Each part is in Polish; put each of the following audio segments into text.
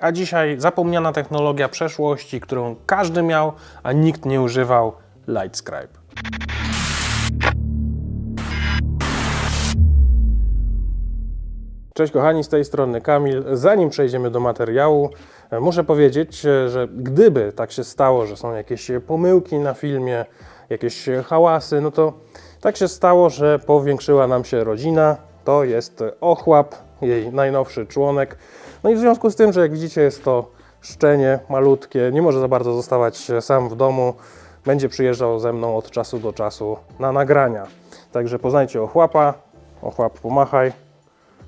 A dzisiaj zapomniana technologia przeszłości, którą każdy miał, a nikt nie używał Lightscribe. Cześć kochani, z tej strony Kamil. Zanim przejdziemy do materiału, e, muszę powiedzieć, e, że gdyby tak się stało, że są jakieś pomyłki na filmie, jakieś hałasy, no to tak się stało, że powiększyła nam się rodzina. To jest ochłap, jej najnowszy członek. No i w związku z tym, że jak widzicie jest to szczenie malutkie, nie może za bardzo zostawać sam w domu, będzie przyjeżdżał ze mną od czasu do czasu na nagrania. Także poznajcie ochłapa, ochłap pomachaj.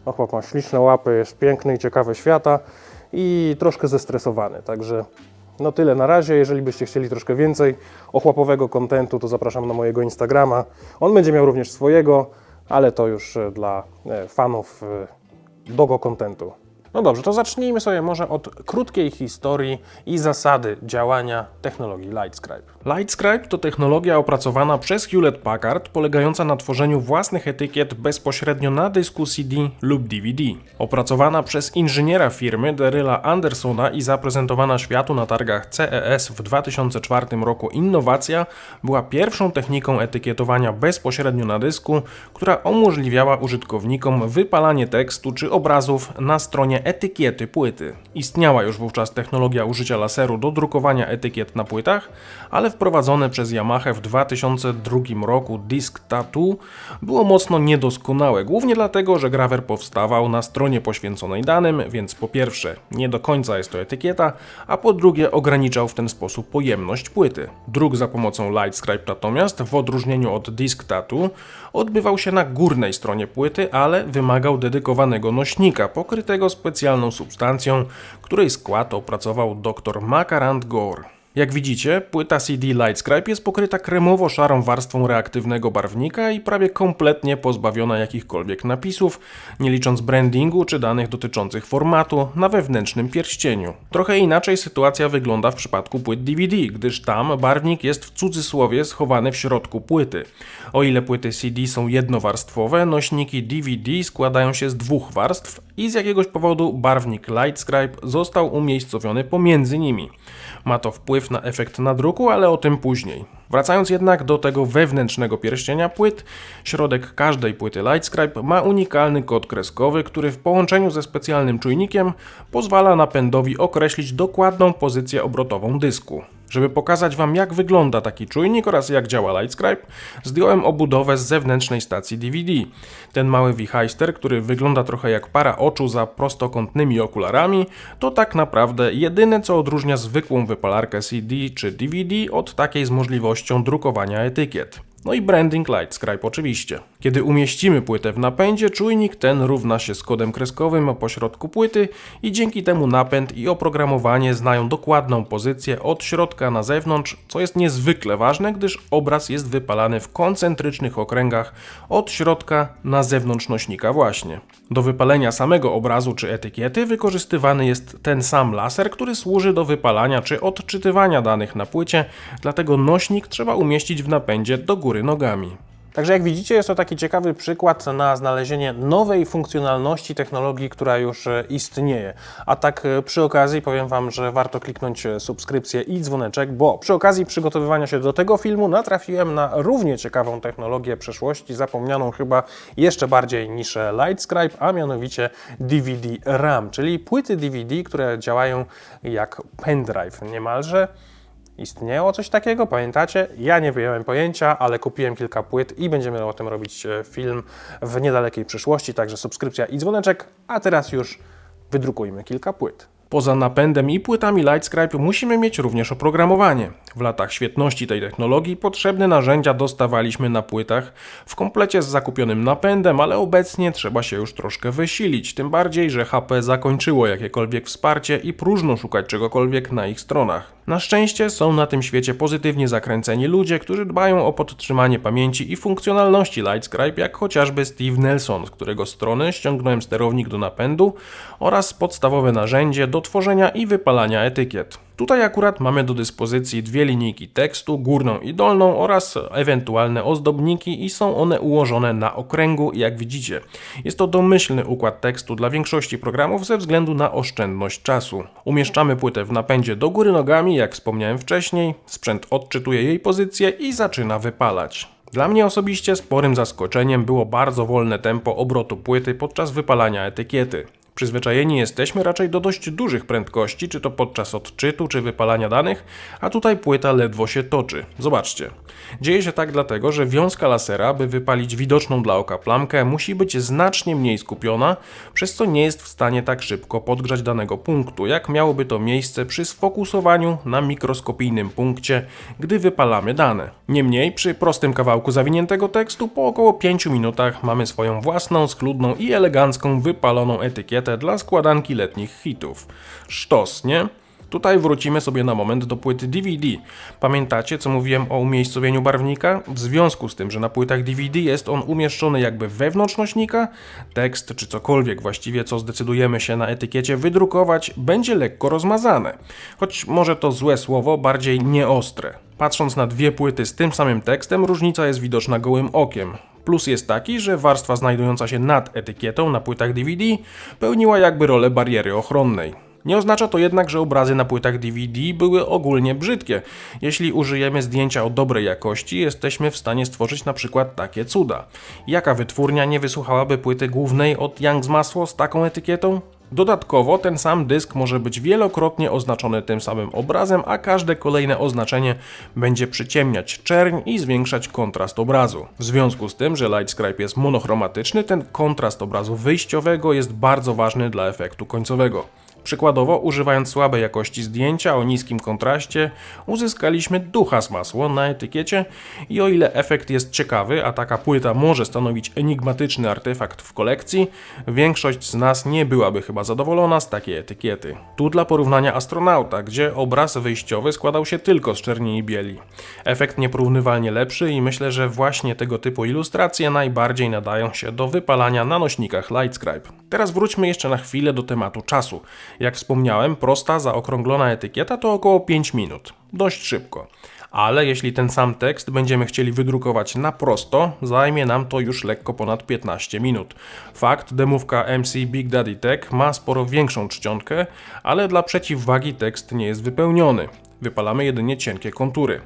Ochłap ma śliczne łapy, jest piękny i ciekawy świata i troszkę zestresowany. Także no tyle na razie. Jeżeli byście chcieli troszkę więcej ochłapowego kontentu, to zapraszam na mojego Instagrama. On będzie miał również swojego, ale to już e, dla e, fanów Много контенту. No dobrze, to zacznijmy sobie może od krótkiej historii i zasady działania technologii Lightscribe. Lightscribe to technologia opracowana przez Hewlett Packard, polegająca na tworzeniu własnych etykiet bezpośrednio na dysku CD lub DVD. Opracowana przez inżyniera firmy Daryla Andersona i zaprezentowana światu na targach CES w 2004 roku innowacja była pierwszą techniką etykietowania bezpośrednio na dysku, która umożliwiała użytkownikom wypalanie tekstu czy obrazów na stronie etykiety płyty. Istniała już wówczas technologia użycia laseru do drukowania etykiet na płytach, ale wprowadzone przez Yamaha w 2002 roku Disk Tattoo było mocno niedoskonałe, głównie dlatego, że grawer powstawał na stronie poświęconej danym, więc po pierwsze nie do końca jest to etykieta, a po drugie ograniczał w ten sposób pojemność płyty. Druk za pomocą Lightscribe natomiast, w odróżnieniu od Disk Tattoo, odbywał się na górnej stronie płyty, ale wymagał dedykowanego nośnika pokrytego specjalną substancją, której skład opracował dr Macarand Gore. Jak widzicie, płyta CD Lightscribe jest pokryta kremowo-szarą warstwą reaktywnego barwnika i prawie kompletnie pozbawiona jakichkolwiek napisów, nie licząc brandingu czy danych dotyczących formatu na wewnętrznym pierścieniu. Trochę inaczej sytuacja wygląda w przypadku płyt DVD, gdyż tam barwnik jest w cudzysłowie schowany w środku płyty. O ile płyty CD są jednowarstwowe, nośniki DVD składają się z dwóch warstw i z jakiegoś powodu barwnik Lightscribe został umiejscowiony pomiędzy nimi. Ma to wpływ na efekt nadruku, ale o tym później. Wracając jednak do tego wewnętrznego pierścienia płyt, środek każdej płyty Lightscribe ma unikalny kod kreskowy, który w połączeniu ze specjalnym czujnikiem pozwala napędowi określić dokładną pozycję obrotową dysku. Żeby pokazać Wam jak wygląda taki czujnik oraz jak działa Lightscribe, zdjąłem obudowę z zewnętrznej stacji DVD. Ten mały wichajster, który wygląda trochę jak para oczu za prostokątnymi okularami, to tak naprawdę jedyne co odróżnia zwykłą wypalarkę CD czy DVD od takiej z możliwością drukowania etykiet. No i branding Lightscribe oczywiście. Kiedy umieścimy płytę w napędzie, czujnik ten równa się z kodem kreskowym po środku płyty i dzięki temu napęd i oprogramowanie znają dokładną pozycję od środka na zewnątrz, co jest niezwykle ważne, gdyż obraz jest wypalany w koncentrycznych okręgach od środka na zewnątrz nośnika właśnie. Do wypalenia samego obrazu czy etykiety wykorzystywany jest ten sam laser, który służy do wypalania czy odczytywania danych na płycie, dlatego nośnik trzeba umieścić w napędzie do góry nogami. Także jak widzicie, jest to taki ciekawy przykład na znalezienie nowej funkcjonalności technologii, która już e, istnieje. A tak e, przy okazji powiem Wam, że warto kliknąć e, subskrypcję i dzwoneczek, bo przy okazji przygotowywania się do tego filmu natrafiłem na równie ciekawą technologię przeszłości, zapomnianą chyba jeszcze bardziej niż Lightscribe, a mianowicie DVD RAM, czyli płyty DVD, które działają jak pendrive niemalże. Istniało coś takiego, pamiętacie? Ja nie miałem pojęcia, ale kupiłem kilka płyt i będziemy o tym robić e, film w niedalekiej przyszłości, także subskrypcja i dzwoneczek, a teraz już wydrukujmy kilka płyt. Poza napędem i płytami Lightscribe musimy mieć również oprogramowanie. W latach świetności tej technologii potrzebne narzędzia dostawaliśmy na płytach w komplecie z zakupionym napędem, ale obecnie trzeba się już troszkę wysilić, tym bardziej, że HP zakończyło jakiekolwiek wsparcie i próżno szukać czegokolwiek na ich stronach. Na szczęście są na tym świecie pozytywnie zakręceni ludzie, którzy dbają o podtrzymanie pamięci i funkcjonalności Lightscribe, jak chociażby Steve Nelson, z którego strony ściągnąłem sterownik do napędu oraz podstawowe narzędzie do tworzenia i wypalania etykiet. Tutaj akurat mamy do dyspozycji dwie linijki tekstu, górną i dolną oraz ewentualne ozdobniki i są one ułożone na okręgu, jak widzicie. Jest to domyślny układ tekstu dla większości programów ze względu na oszczędność czasu. Umieszczamy płytę w napędzie do góry nogami, jak wspomniałem wcześniej, sprzęt odczytuje jej pozycję i zaczyna wypalać. Dla mnie osobiście sporym zaskoczeniem było bardzo wolne tempo obrotu płyty podczas wypalania etykiety. Przyzwyczajeni jesteśmy raczej do dość dużych prędkości, czy to podczas odczytu, czy wypalania danych, a tutaj płyta ledwo się toczy. Zobaczcie. Dzieje się tak dlatego, że wiązka lasera, by wypalić widoczną dla oka plamkę, musi być znacznie mniej skupiona, przez co nie jest w stanie tak szybko podgrzać danego punktu, jak miałoby to miejsce przy sfokusowaniu na mikroskopijnym punkcie, gdy wypalamy dane. Niemniej, przy prostym kawałku zawiniętego tekstu, po około 5 minutach mamy swoją własną, schludną i elegancką wypaloną etykietę dla składanki letnich hitów. Sztos, nie? Tutaj wrócimy sobie na moment do płyty DVD. Pamiętacie, co mówiłem o umiejscowieniu barwnika? W związku z tym, że na płytach DVD jest on umieszczony jakby wewnątrz nośnika, tekst czy cokolwiek właściwie, co zdecydujemy się na etykiecie wydrukować, będzie lekko rozmazane. Choć może to złe słowo, bardziej nieostre. Patrząc na dwie płyty z tym samym tekstem, różnica jest widoczna gołym okiem. Plus jest taki, że warstwa znajdująca się nad etykietą na płytach DVD pełniła jakby rolę bariery ochronnej. Nie oznacza to jednak, że obrazy na płytach DVD były ogólnie brzydkie. Jeśli użyjemy zdjęcia o dobrej jakości, jesteśmy w stanie stworzyć na przykład takie cuda. Jaka wytwórnia nie wysłuchałaby płyty głównej od Young's Masło z taką etykietą? Dodatkowo ten sam dysk może być wielokrotnie oznaczony tym samym obrazem, a każde kolejne oznaczenie będzie przyciemniać czerń i zwiększać kontrast obrazu. W związku z tym, że Lightscribe jest monochromatyczny, ten kontrast obrazu wyjściowego jest bardzo ważny dla efektu końcowego. Przykładowo, używając słabej jakości zdjęcia o niskim kontraście, uzyskaliśmy ducha z masło na etykiecie i o ile efekt jest ciekawy, a taka płyta może stanowić enigmatyczny artefakt w kolekcji, większość z nas nie byłaby chyba zadowolona z takiej etykiety. Tu dla porównania astronauta, gdzie obraz wyjściowy składał się tylko z czerni i bieli. Efekt nieporównywalnie lepszy i myślę, że właśnie tego typu ilustracje najbardziej nadają się do wypalania na nośnikach Lightscribe. Teraz wróćmy jeszcze na chwilę do tematu czasu. Jak wspomniałem, prosta, zaokrąglona etykieta to około 5 minut. Dość szybko. Ale jeśli ten sam tekst będziemy chcieli wydrukować na prosto, zajmie nam to już lekko ponad 15 minut. Fakt, demówka MC Big Daddy Tech ma sporo większą czcionkę, ale dla przeciwwagi tekst nie jest wypełniony wypalamy jedynie cienkie kontury.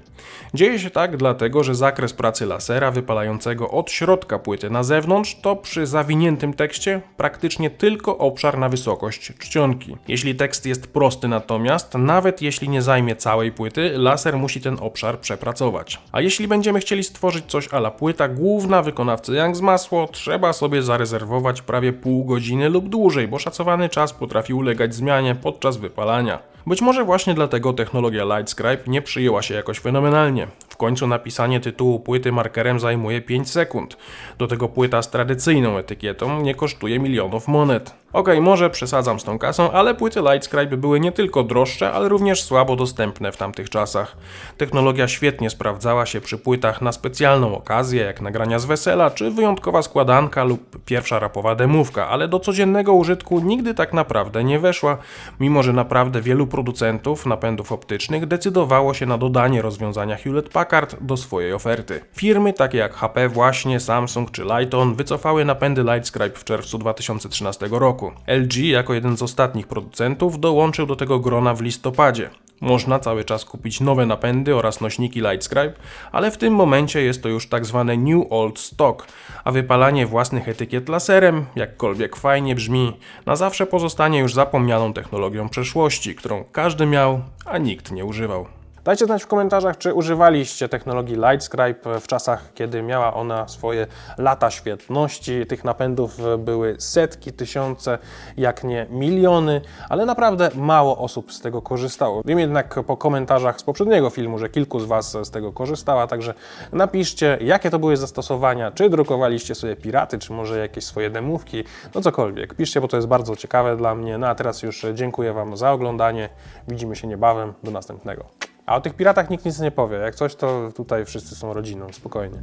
Dzieje się tak dlatego, że zakres pracy lasera wypalającego od środka płyty na zewnątrz to przy zawiniętym tekście praktycznie tylko obszar na wysokość czcionki. Jeśli tekst jest prosty natomiast, nawet jeśli nie zajmie całej płyty, laser musi ten obszar przepracować. A jeśli będziemy chcieli stworzyć coś ala płyta główna wykonawcy jak z masło, trzeba sobie zarezerwować prawie pół godziny lub dłużej, bo szacowany czas potrafi ulegać zmianie podczas wypalania. Być może właśnie dlatego technologia Lightscribe nie przyjęła się jakoś fenomenalnie. W końcu napisanie tytułu płyty markerem zajmuje 5 sekund. Do tego płyta z tradycyjną etykietą nie kosztuje milionów monet. Okej, okay, może przesadzam z tą kasą, ale płyty Lightscribe były nie tylko droższe, ale również słabo dostępne w tamtych czasach. Technologia świetnie sprawdzała się przy płytach na specjalną okazję, jak nagrania z wesela, czy wyjątkowa składanka lub pierwsza rapowa demówka, ale do codziennego użytku nigdy tak naprawdę nie weszła, mimo że naprawdę wielu producentów napędów optycznych decydowało się na dodanie rozwiązania Hewlett Packard do swojej oferty. Firmy takie jak HP właśnie, Samsung czy Lighton wycofały napędy Lightscribe w czerwcu 2013 roku roku. LG jako jeden z ostatnich producentów dołączył do tego grona w listopadzie. Można cały czas kupić nowe napędy oraz nośniki Lightscribe, ale w tym momencie jest to już tak zwane New Old Stock, a wypalanie własnych etykiet laserem, jakkolwiek fajnie brzmi, na zawsze pozostanie już zapomnianą technologią przeszłości, którą każdy miał, a nikt nie używał. Dajcie znać w komentarzach, czy używaliście technologii Lightscribe w czasach, kiedy miała ona swoje lata świetności. Tych napędów były setki, tysiące, jak nie miliony, ale naprawdę mało osób z tego korzystało. Wiem jednak po komentarzach z poprzedniego filmu, że kilku z Was z tego korzystała, także napiszcie, jakie to były zastosowania, czy drukowaliście sobie piraty, czy może jakieś swoje demówki, no cokolwiek. Piszcie, bo to jest bardzo ciekawe dla mnie. No a teraz już dziękuję Wam za oglądanie. Widzimy się niebawem. Do następnego. A o tych piratach nikt nic nie powie. Jak coś, to tutaj wszyscy są rodziną, spokojnie.